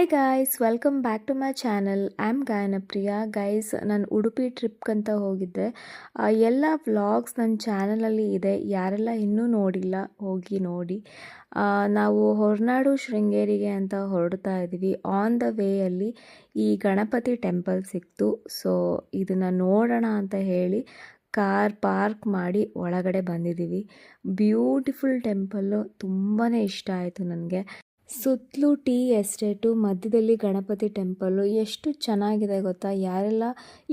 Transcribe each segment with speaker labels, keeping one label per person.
Speaker 1: Hi guys welcome back to my channel I'm Gayanapriya guys ನಾನು ಉಡುಪಿ ಟ್ರಿಪ್ಗಂತ ಹೋಗಿದ್ದೆ. ಎಲ್ಲ vlogs ನನ್ನ ಚಾನಲಲ್ಲಿ ಇದೆ. ಯಾರೆಲ್ಲ ಇನ್ನೂ ನೋಡಿಲ್ಲ, ಹೋಗಿ ನೋಡಿ. ನಾವು ಹೊರನಾಡು ಶೃಂಗೇರಿಗೆ ಅಂತ ಹೊರಡ್ತಾ ಇದ್ದೀವಿ. ಆನ್ ದ ವೇಯಲ್ಲಿ ಈ ಗಣಪತಿ ಟೆಂಪಲ್ ಸಿಕ್ತು. ಸೊ ಇದನ್ನು ನೋಡೋಣ ಅಂತ ಹೇಳಿ ಕಾರ್ ಪಾರ್ಕ್ ಮಾಡಿ ಒಳಗಡೆ ಬಂದಿದ್ದೀವಿ. ಬ್ಯೂಟಿಫುಲ್ ಟೆಂಪಲ್ಲು ತುಂಬಾ ಇಷ್ಟ ಆಯಿತು ನನಗೆ. ಸುತ್ತಲೂ ಟೀ ಎಸ್ಟೇಟು, ಮಧ್ಯದಲ್ಲಿ ಗಣಪತಿ ಟೆಂಪಲ್ಲು ಎಷ್ಟು ಚೆನ್ನಾಗಿದೆ ಗೊತ್ತಾ? ಯಾರೆಲ್ಲ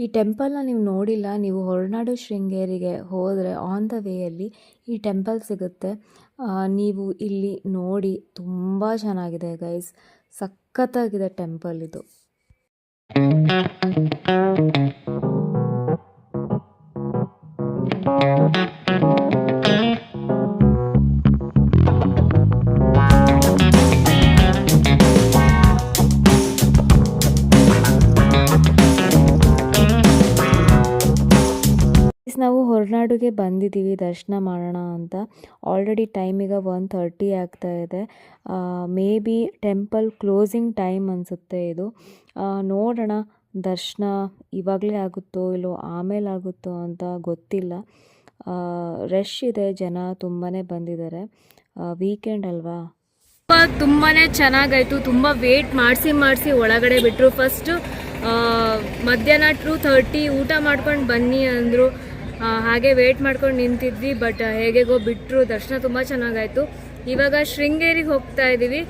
Speaker 1: ಈ ಟೆಂಪಲ್ನ ನೀವು ನೋಡಿಲ್ಲ, ನೀವು ಹೊರನಾಡು ಶೃಂಗೇರಿಗೆ ಹೋದರೆ ಆನ್ ದ ವೇಯಲ್ಲಿ ಈ ಟೆಂಪಲ್ ಸಿಗುತ್ತೆ. ನೀವು ಇಲ್ಲಿ ನೋಡಿ, ತುಂಬ ಚೆನ್ನಾಗಿದೆ ಗೈಸ್ ಸಖತ್ತಾಗಿದೆ ಟೆಂಪಲ್ ಇದು. ಹೊರನಾಡುಗೆ ಬಂದಿದ್ದೀವಿ, ದರ್ಶನ ಮಾಡೋಣ ಅಂತ. ಆಲ್ರೆಡಿ ಟೈಮ್ ಈಗ ಒನ್ ಥರ್ಟಿ ಆಗ್ತಾ ಇದೆ. Maybe temple closing time ಅನಿಸುತ್ತೆ ಇದು. ನೋಡೋಣ, ದರ್ಶನ ಇವಾಗಲೇ ಆಗುತ್ತೋ ಇಲ್ಲೋ, ಆಮೇಲೆ ಆಗುತ್ತೋ ಅಂತ ಗೊತ್ತಿಲ್ಲ. ರಶ್ ಇದೆ, ಜನ ತುಂಬಾ ಬಂದಿದ್ದಾರೆ. ವೀಕೆಂಡ್ ಅಲ್ವಾ?
Speaker 2: ತುಂಬಾ ಚೆನ್ನಾಗಾಯಿತು. ತುಂಬ ವೇಟ್ ಮಾಡಿಸಿ ಮಾಡಿಸಿ ಒಳಗಡೆ ಬಿಟ್ಟರು ಫಸ್ಟು ಮಧ್ಯಾಹ್ನ ಟೂ ಥರ್ಟಿ ಊಟ ಮಾಡ್ಕೊಂಡು ಬನ್ನಿ ಅಂದರು. ಹಾಗೆ ವೇಟ್ ಮಾಡ್ಕೊಂಡು ನಿಂತಿದ್ವಿ ಬಟ್ ಹೇಗೆಗೋ ಬಿಟ್ಟರು ದರ್ಶನ ತುಂಬ ಚೆನ್ನಾಗಾಯಿತು. ಇವಾಗ ಶೃಂಗೇರಿಗೆ ಹೋಗ್ತಾ ಇದ್ದೀವಿ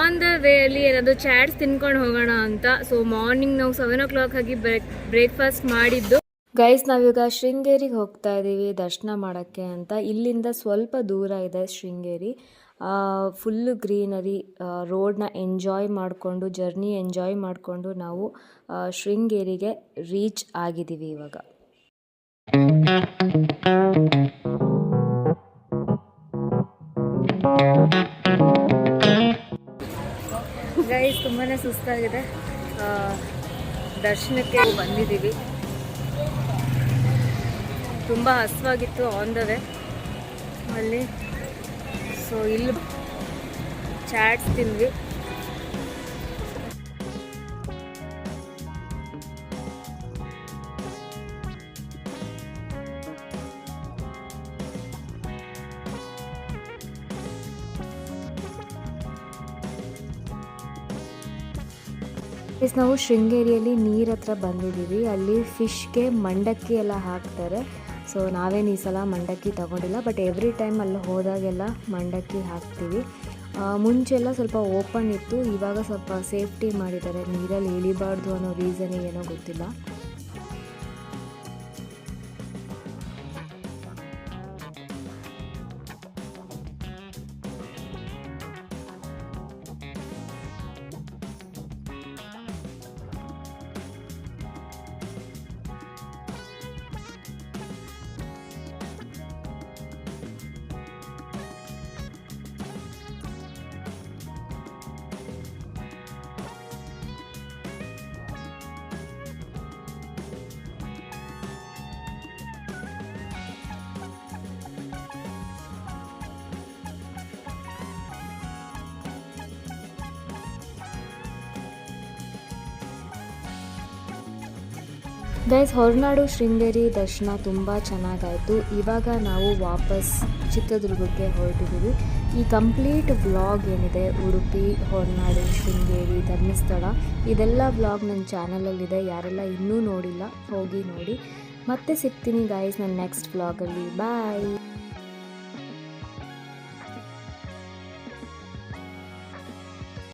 Speaker 2: ಆನ್ ದ ವೇಯಲ್ಲಿ ಏನಾದರೂ ಚಾಟ್ಸ್ ತಿನ್ಕೊಂಡು ಹೋಗೋಣ ಅಂತ. ಸೊ ಮಾರ್ನಿಂಗ್ ನಾವು ಸೆವೆನ್ ಓ ಕ್ಲಾಕ್ ಆಗಿ ಬ್ರೇಕ್ ಬ್ರೇಕ್ಫಾಸ್ಟ್ ಮಾಡಿದ್ದು.
Speaker 1: ಗೈಸ್ ನಾವೀಗ ಶೃಂಗೇರಿಗೆ ಹೋಗ್ತಾ ಇದ್ದೀವಿ ದರ್ಶನ ಮಾಡೋಕ್ಕೆ ಅಂತ. ಇಲ್ಲಿಂದ ಸ್ವಲ್ಪ ದೂರ ಇದೆ ಶೃಂಗೇರಿ. ಫುಲ್ಲು ಗ್ರೀನರಿ ರೋಡ್ನ ಎಂಜಾಯ್ ಮಾಡಿಕೊಂಡು ಜರ್ನಿ ಎಂಜಾಯ್ ಮಾಡಿಕೊಂಡು ನಾವು ಶೃಂಗೇರಿಗೆ ರೀಚ್ ಆಗಿದ್ದೀವಿ ಇವಾಗ.
Speaker 2: ಗೈಸ್ ತುಂಬಾ ಸುಸ್ತಾಗಿದೆ. ದರ್ಶನಕ್ಕೆ ಬಂದಿದ್ದೀವಿ. ತುಂಬ ಹಸುವಾಗಿತ್ತು ಆನ್ ದ ವೇ ಅಲ್ಲಿ ಸೊ ಇಲ್ಲಿ ಚಾಟ್ಸ್ ತಿಂದ್ವಿ.
Speaker 1: ಗೈಸ್ ನಾವು ಶೃಂಗೇರಿಯಲ್ಲಿ ನೀರ ಹತ್ರ ಬಂದಿದ್ದೀವಿ. ಅಲ್ಲಿ ಫಿಶ್ಗೆ ಮಂಡಕ್ಕಿ ಎಲ್ಲ ಹಾಕ್ತಾರೆ. ಸೊ ನಾವೇನು ಈ ಸಲ ಮಂಡಕ್ಕಿ ತಗೊಂಡಿಲ್ಲ. ಬಟ್ ಎವ್ರಿ ಟೈಮ್ ಅಲ್ಲಿ ಹೋದಾಗೆಲ್ಲ ಮಂಡಕ್ಕಿ ಹಾಕ್ತೀವಿ. ಮುಂಚೆಲ್ಲ ಸ್ವಲ್ಪ ಓಪನ್ ಇತ್ತು. ಇವಾಗ ಸ್ವಲ್ಪ ಸೇಫ್ಟಿ ಮಾಡಿದ್ದಾರೆ. ನೀರಲ್ಲಿ ಇಳಿಬಾರ್ದು ಅನ್ನೋ ರೀಸನ್ ಏನೋ ಗೊತ್ತಿಲ್ಲ. ಗೈಸ್ ಹೊರನಾಡು ಶೃಂಗೇರಿ ದರ್ಶನ ತುಂಬ ಚೆನ್ನಾಗಾಯಿತು. ಇವಾಗ ನಾವು ವಾಪಸ್ ಚಿತ್ರದುರ್ಗಕ್ಕೆ ಹೊರಟಿದ್ದೀವಿ. ಈ ಕಂಪ್ಲೀಟ್ ವ್ಲಾಗ್ ಏನಿದೆ, ಉಡುಪಿ, ಹೊರನಾಡು ಶೃಂಗೇರಿ ಧರ್ಮಸ್ಥಳ, ಇದೆಲ್ಲ ವ್ಲಾಗ್ ನನ್ನ ಚಾನಲಲ್ಲಿದೆ ಯಾರೆಲ್ಲ ಇನ್ನೂ ನೋಡಿಲ್ಲ, ಹೋಗಿ ನೋಡಿ. ಮತ್ತೆ ಸಿಗ್ತೀನಿ ಗೈಸ್ ನನ್ನ ನೆಕ್ಸ್ಟ್ ವ್ಲಾಗಲ್ಲಿ ಬಾಯ್